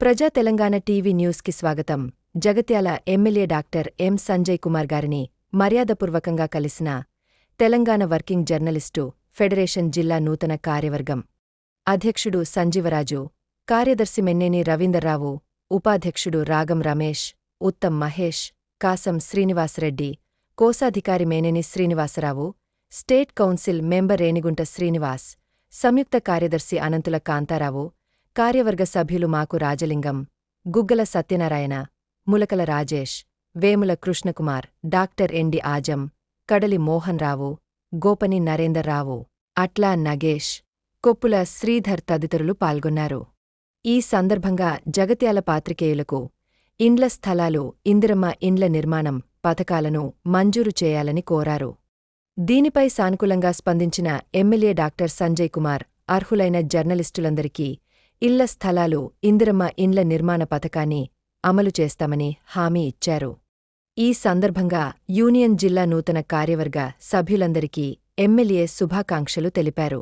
ప్రజా తెలంగాణ టీవీ న్యూస్కి స్వాగతం. Jagtial MLA doctor M Sanjay Kumar గారిని మర్యాదపూర్వకంగా కలిసిన తెలంగాణ వర్కింగ్ జర్నలిస్టు ఫెడరేషన్ జిల్లా నూతన కార్యవర్గం అధ్యక్షుడు సంజీవరాజు కార్యదర్శి మెన్నేని రవీందర్రావు ఉపాధ్యక్షుడు రాగం రమేష్ ఉత్తమ్ మహేష్ కాసం శ్రీనివాసరెడ్డి కోశాధికారి Meneni Srinivasa Rao state council member Renigunta Srinivas సంయుక్త కార్యదర్శి అనంతుల కాంతారావు కార్యవర్గ సభ్యులు మాకు రాజలింగం గుగ్గల సత్యనారాయణ ములకల రాజేష్ వేముల కృష్ణకుమార్ డాక్టర్ ఎండి ఆజం కడలి మోహన్ రావు గోపని నరేందర్రావు అట్లా నగేష్ కొప్పుల శ్రీధర్ తదితరులు పాల్గొన్నారు. ఈ సందర్భంగా జగత్యాల పాత్రికేయులకు ఇండ్ల స్థలాలు ఇందిరమ్మ ఇండ్ల నిర్మాణం పథకాలను మంజూరు చేయాలని కోరారు. దీనిపై సానుకూలంగా స్పందించిన ఎమ్మెల్యే డాక్టర్ సంజయ్ కుమార్ అర్హులైన జర్నలిస్టులందరికీ ఇళ్ళ స్థలాలు ఇందిరమ్మ ఇండ్ల నిర్మాణ పథకాన్ని అమలు చేస్తామని హామీ ఇచ్చారు. ఈ సందర్భంగా యూనియన్ జిల్లా నూతన కార్యవర్గ సభ్యులందరికీ ఎమ్మెల్యే శుభాకాంక్షలు తెలిపారు.